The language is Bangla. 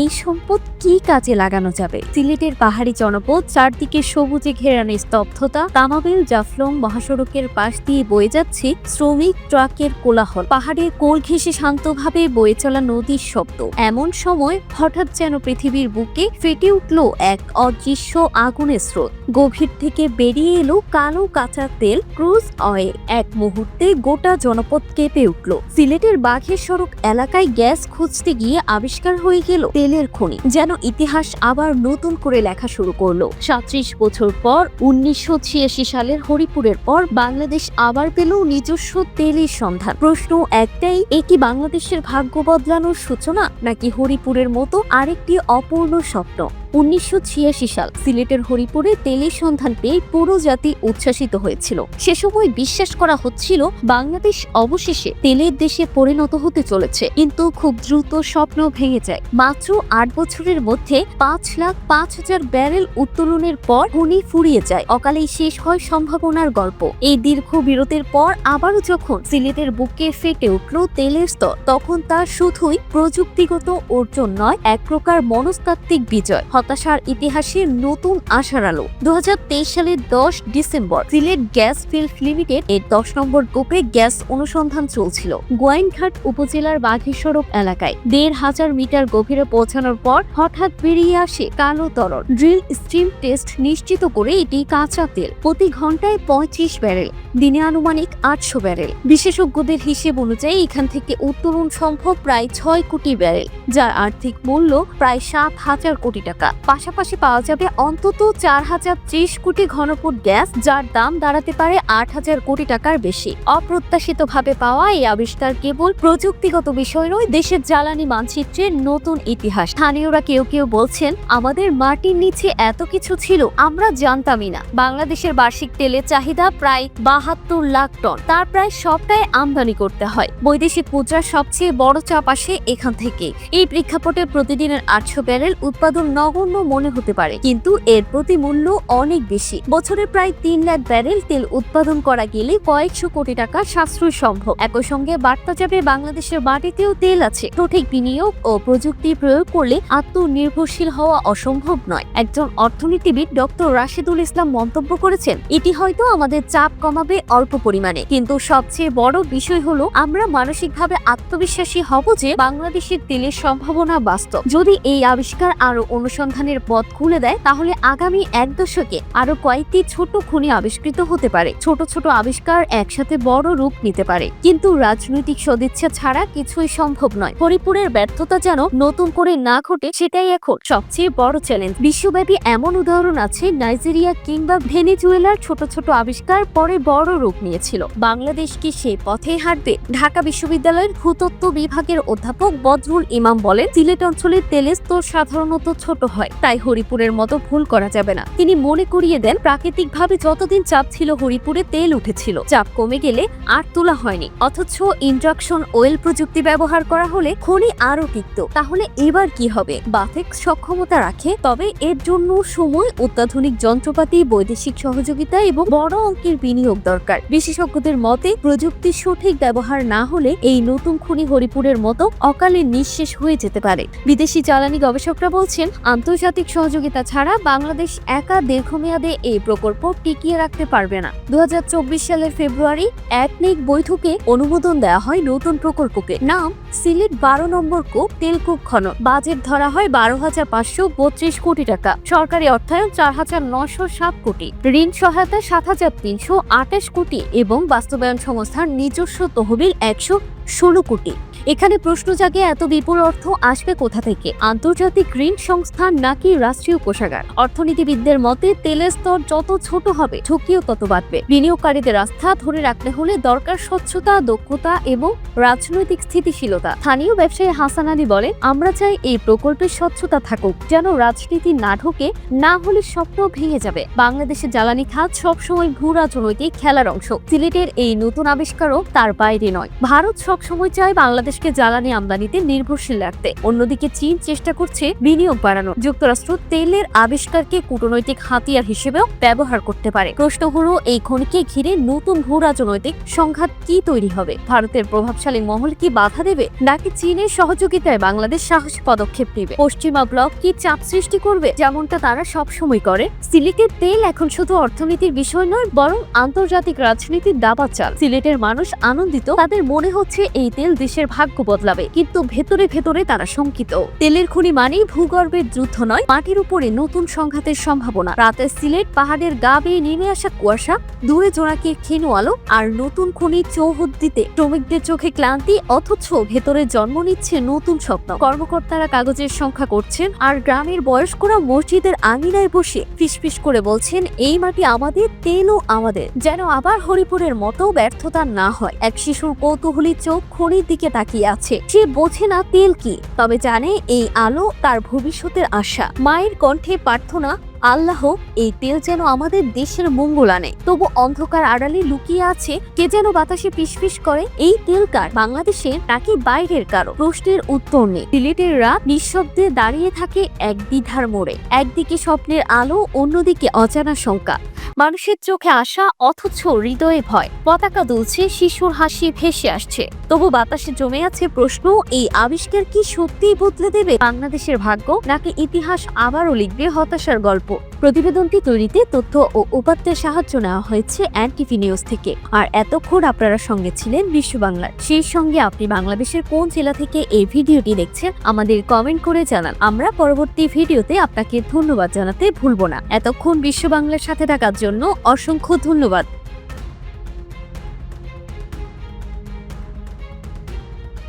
এই সম্পদ কি কাজে লাগানো যাবে? সিলেটের পাহাড়ি জনপদ, চারদিকে সবুজে ঘেরানো স্তব্ধতা, তামাবিল, জাফলং মহাসড়কের পাশ দিয়ে বয়ে যাচ্ছে শ্রমিক ট্রাকের কোলাহল। পাহাড়ের কোল ঘেঁষে শান্তভাবে বয়ে চলা নদীর শব্দ। এমন সময় হঠাৎ যেন পৃথিবীর বুকে ফেটে উঠল এক অদৃশ্য আগুনের স্রোত। গভীর থেকে বেরিয়ে এলো কালো কাঁচা তেল ক্রুজ অয়েল এক মুহূর্তে গোটা জনপদ কেঁপে উঠল। সিলেটের বাঘের সড়ক এলাকায় গ্যাস খুঁজতে গিয়ে আবিষ্কার হয়ে গেল। তেলের খনি, যেন ইতিহাস আবার নতুন করে লেখা শুরু করল। সাত্রিশ বছর পর, উনিশশো ছিয়াশি সালের হরিপুরের পর, বাংলাদেশ আবার পেল নিজস্ব তেলের সন্ধান। প্রশ্ন একটাই, এ কি বাংলাদেশের ভাগ্য বদলানোর সূচনা, নাকি হরিপুরের মতো আরেকটি অপূর্ণ স্বপ্ন? উনিশশো ছিয়াশি সাল সিলেটের হরিপুরে তেলের সন্ধান পেয়ে পুরো জাতি উচ্ছ্বাসিত হয়েছিল। সে সময় বিশ্বাস করা হচ্ছিল বাংলাদেশ অবশেষে তেলের দেশে পরিণত হতে চলেছে। কিন্তু খুব দ্রুত স্বপ্ন ভেঙে যায়। মাত্র আট বছরের মধ্যে পাঁচ লাখ পাঁচ হাজার ব্যারেল উত্তোলনের পর খনি ফুরিয়ে যায়। অকালেই শেষ হয় সম্ভাবনার গল্প। এই দীর্ঘ বিরতির পর আবারও যখন সিলেটের বুকে ফেটে উঠল তেলের স্তর, তখন তা শুধুই প্রযুক্তিগত অর্জন নয়, এক প্রকার মনস্তাত্ত্বিক বিজয়। হতাশার ইতিহাসে নতুন আশার আলো। দু হাজার তেইশ সালের দশ December, Sylhet gas field limited এর দশ নম্বর গোপে গ্যাস অনুসন্ধান চলছিল। গোয়াইনঘাট উপজেলার বাঘী সড়ক এলাকায় দেড় হাজার মিটার গভীরে পৌঁছানোর পর হঠাৎ বেরিয়ে আসে কালো তরল। ড্রিল স্টিম টেস্ট নিশ্চিত করে এটি কাঁচা তেল। প্রতি ঘন্টায় পঁয়ত্রিশ ব্যারেল, দিনে আনুমানিক আটশো ব্যারেল। বিশেষজ্ঞদের হিসেব অনুযায়ী এখান থেকে উত্তোলন সম্ভব প্রায় ছয় কোটি ব্যারেল, যার আর্থিক মূল্য প্রায় সাত হাজার কোটি টাকা। পাশাপাশি পাওয়া যাবে অন্তত চার হাজার ত্রিশ কোটি ঘনফুট গ্যাস, যার দাম দাঁড়াতে পারে আট হাজার কোটি টাকার বেশি। অপ্রত্যাশিতভাবে পাওয়া এই আবিষ্কার কেবল প্রযুক্তিগত বিষয় নয়, দেশের জ্বালানি মানচিত্রের নতুন ইতিহাস। স্থানীয়রা কেউ কেউ বলছেন, আমাদের মাটির নিচে এত কিছু ছিল, আমরা জানতামই না। বাংলাদেশের বার্ষিক তেলের চাহিদা প্রায় বাহাত্তর লাখ টন। তার প্রায় সবটাই আমদানি করতে হয়। বৈদেশিক মুদ্রার সবচেয়ে বড় চাপ আসে এখান থেকে এই প্রেক্ষাপটে প্রতিদিনের আটশো ব্যারেল উৎপাদন নগণ্য মনে হতে পারে, কিন্তু এর প্রতি মূল্য অনেক বেশি। বছরে প্রায় তিন লাখ ব্যারেল তেল উৎপাদন করা গেলে কয়েকশো কোটি টাকা সাশ্রয় সম্ভব। একই সঙ্গে বার্তা যাবে বাংলাদেশের মাটিতেও তেল আছে। সঠিক বিনিয়োগ ও প্রযুক্তি প্রয়োগ করলে আত্মনির্ভরশীল হওয়া অসম্ভব নয়। একজন অর্থনীতিবিদ ডক্টর রাশিদুল ইসলাম মন্তব্য করেছেন, এটি হয়তো আমাদের চাপ কমাবে অল্প পরিমাণে, কিন্তু সবচেয়ে বড় বিষয় হলো আমরা মানসিকভাবে আত্মবিশ্বাসী হব যে বাংলাদেশের তেলের সম্ভাবনা বাস্তব। যদি এই আবিষ্কার আরও অনুসন্ধানের পথ খুলে দেয়, তাহলে আগামী এক দশকে আরও কয়েকটি ছোট খনি আবিষ্কৃত হতে পারে। ছোট ছোট আবিষ্কার একসাথে বড় রূপ নিতে পারে। কিন্তু রাজনৈতিক সদিচ্ছা ছাড়া কিছুই সম্ভব নয়। হরিপুরের ব্যর্থতা যেন নতুন করে না ঘটে, সেটাই এখন সবচেয়ে বড় চ্যালেঞ্জ বিশ্বব্যাপী এমন উদাহরণ আছে, নাইজেরিয়া কিংবা ভেনেজুয়েলার ছোট ছোট আবিষ্কার পরে বড় রূপ নিয়েছিল। বাংলাদেশ কি সে পথে হাঁটবে? ঢাকা বিশ্ববিদ্যালয়ের ভূতত্ত্ব বিভাগের অধ্যাপক বদরুল ইমাম বলেন, সিলেট অঞ্চলের তেলের স্তর সাধারণত ছোট হয়, তাই হরিপুরের মতো ভুল করা যাবে না। তিনি মনে করিয়ে দেন, প্রাকৃতিকভাবে যতদিন চাপ ছিল হরিপুরে তেল উঠেছিল। চাপ কমে গেলে আর তোলা হয়নি। অথচ ইন্ডাকশন ওয়েল প্রযুক্তি ব্যবহার করা হলে খনি আরও টিকত তাহলে এবার কি হবে? বাফেক সক্ষমতা রাখে, তবে এর জন্য সময়, অত্যাধুনিক যন্ত্রপাতি, বৈদেশিক সহযোগিতা এবং বড় অঙ্কের বিনিয়োগ দরকার। বিশেষজ্ঞদের মতে প্রযুক্তির সঠিক ব্যবহার না হলে এই নতুন খনি হরিপুরের মতো অকালে নিঃশেষ হয়ে যেতে পারে। বিদেশি জ্বালানি গবেষকরা বলছেন আন্তর্জাতিক সহযোগিতা ছাড়া বাংলাদেশ একা দীর্ঘমেয়াদে এই প্রকল্প টিকিয়ে রাখতে পারবে না। দু হাজার চব্বিশ সালের ফেব্রুয়ারি একনেক বৈঠকে অনুমোদন দেওয়া হয় নতুন প্রকল্পকে। নাম সিলেট বারো নম্বর কূপ তেলকূপ খনন। বাজেট ধরা হয় বারো হাজার পাঁচশো বত্রিশ কোটি টাকা। সরকারি অর্থায়ন চার হাজার নশো সাত কোটি। ঋণ সহায়তা সাত হাজার তিনশো আঠাশ কোটি এবং বাস্তবায়ন সংস্থার নিজস্ব তহবিল একশো ষোলো কোটি। এখানে প্রশ্ন জাগে এত বিপুল অর্থ আসবে কোথা থেকে? আন্তর্জাতিক ঋণ সংস্থান নাকি রাষ্ট্রীয় কোষাগার? অর্থনীতিবিদদের মতে, তেলের স্তর যত ছোট হবে, ঝুঁকিও তত বাড়বে। বিনিয়োগকারীদের আস্থা ধরে রাখতে হলে দরকার স্বচ্ছতা, দক্ষতা এবং রাজনৈতিক স্থিতিশীলতা। স্থানীয় ব্যবসায়ী হাসান আলী বলেন, আমরা চাই এই প্রকল্পের স্বচ্ছতা থাকুক, যেন রাজনীতি না ঢোকে, না হলে স্বপ্ন ভেঙে যাবে। বাংলাদেশের জ্বালানি খাত সবসময় ভূ রাজনৈতিক খেলার অংশ। সিলেটের এই নতুন আবিষ্কারও তার বাইরে নয়। ভারত সব সবসময় চায় বাংলাদেশকে জ্বালানি আমদানিতে নির্ভরশীল রাখতে। অন্যদিকে চীন চেষ্টা করছে বিনিয়োগ বাড়ানো। যুক্তরাষ্ট্র তেলের আবিষ্কারকে কূটনৈতিক হাতিয়ার হিসেবেও ব্যবহার করতে পারে। প্রশ্ন হলো, এই খনিকে ঘিরে নতুন ভূ রাজনৈতিক সংঘাত কি তৈরি হবে? ভারতের প্রভাবশালী মহল কি বাধা দেবে? নাকি চীনের সহযোগিতায় বাংলাদেশ সাহসী পদক্ষেপ নেবে? পশ্চিমা ব্লক কি চাপ সৃষ্টি করবে? যেমনটা তারা সবসময় করে। সিলেটের তেল এখন শুধু অর্থনীতির বিষয় নয়, বরং আন্তর্জাতিক রাজনীতির দাবা চাল। সিলেটের মানুষ আনন্দিত, তাদের মনে হচ্ছে এই তেল দেশের ভাগ্য বদলাবে, কিন্তু ভেতরে ভেতরে তারা শঙ্কিত। তেলের খনি মানেই ভূগর্ভের যুদ্ধ নয়, মাটির উপরে নতুন সংঘাতের সম্ভাবনা। রাতে সিলেট পাহাড়ের গা বেয়ে নেমে আসা কুয়াশা, দূরে জোনাকির ক্ষীণ আলো আর নতুন খনি চৌহদ্দিতে শ্রমিকদের চোখে ক্লান্তি, অথচ ভেতরে জন্ম নিচ্ছে নতুন স্বপ্ন। কর্মকর্তারা কাগজের সংখ্যা করছেন আর গ্রামের বয়স্করা মসজিদের আঙিনায় বসে ফিসফিস করে বলছেন, এই মাটি আমাদের, তেলও আমাদের। যেন আবার হরিপুরের মতো ব্যর্থতা না হয়। এক শিশুর কৌতূহলী চোখ খনির দিকে তাকিয়ে আছে। সে বোঝে না তেল কি, তবে জানে এই আলো তার ভবিষ্যতের আশা। মায়ের কণ্ঠে প্রার্থনা আল্লাহ এই তেল যেন আমাদের দেশের মঙ্গল আনে। তবু অন্ধকার আড়ালে লুকিয়ে আছে কে যেন বাতাসে ফিসফিস করে। এই তেল কার? বাংলাদেশের নাকি বাইরের কারও? প্রশ্নের উত্তর নেই। সিলেটের রাত নিঃশব্দে দাঁড়িয়ে থাকে এক দ্বিধার মোড়ে। একদিকে স্বপ্নের আলো, অন্যদিকে অজানা শঙ্কা। মানুষের চোখে আসা, অথচ হৃদয়ে ভয়। পতাকা দুলছে, শিশুর হাসি ভেসে আসছে। তবু বাতাসে জমে আছে প্রশ্ন, এই আবিষ্কার কি সত্যিই বদলে দেবে? বাংলাদেশের ভাগ্য? নাকি ইতিহাস আবারও লিখবে হতাশার গল্প? প্রতিবেদনটি তৈরিতে তথ্য ও উপাত্তের সাহায্য নেওয়া হয়েছে অ্যান্টিভি নিউজ থেকে। আর এতক্ষণ আপনারা সঙ্গে ছিলেন বিশ্ব বাংলার। সেই সঙ্গে আপনি বাংলাদেশের কোন জেলা থেকে এই ভিডিওটি দেখছেন, আমাদের কমেন্ট করে জানান। আমরা পরবর্তী ভিডিওতে আপনাকে ধন্যবাদ জানাতে ভুলব না। এতক্ষণ বিশ্ব বাংলার সাথে থাকার জন্য অসংখ্য ধন্যবাদ।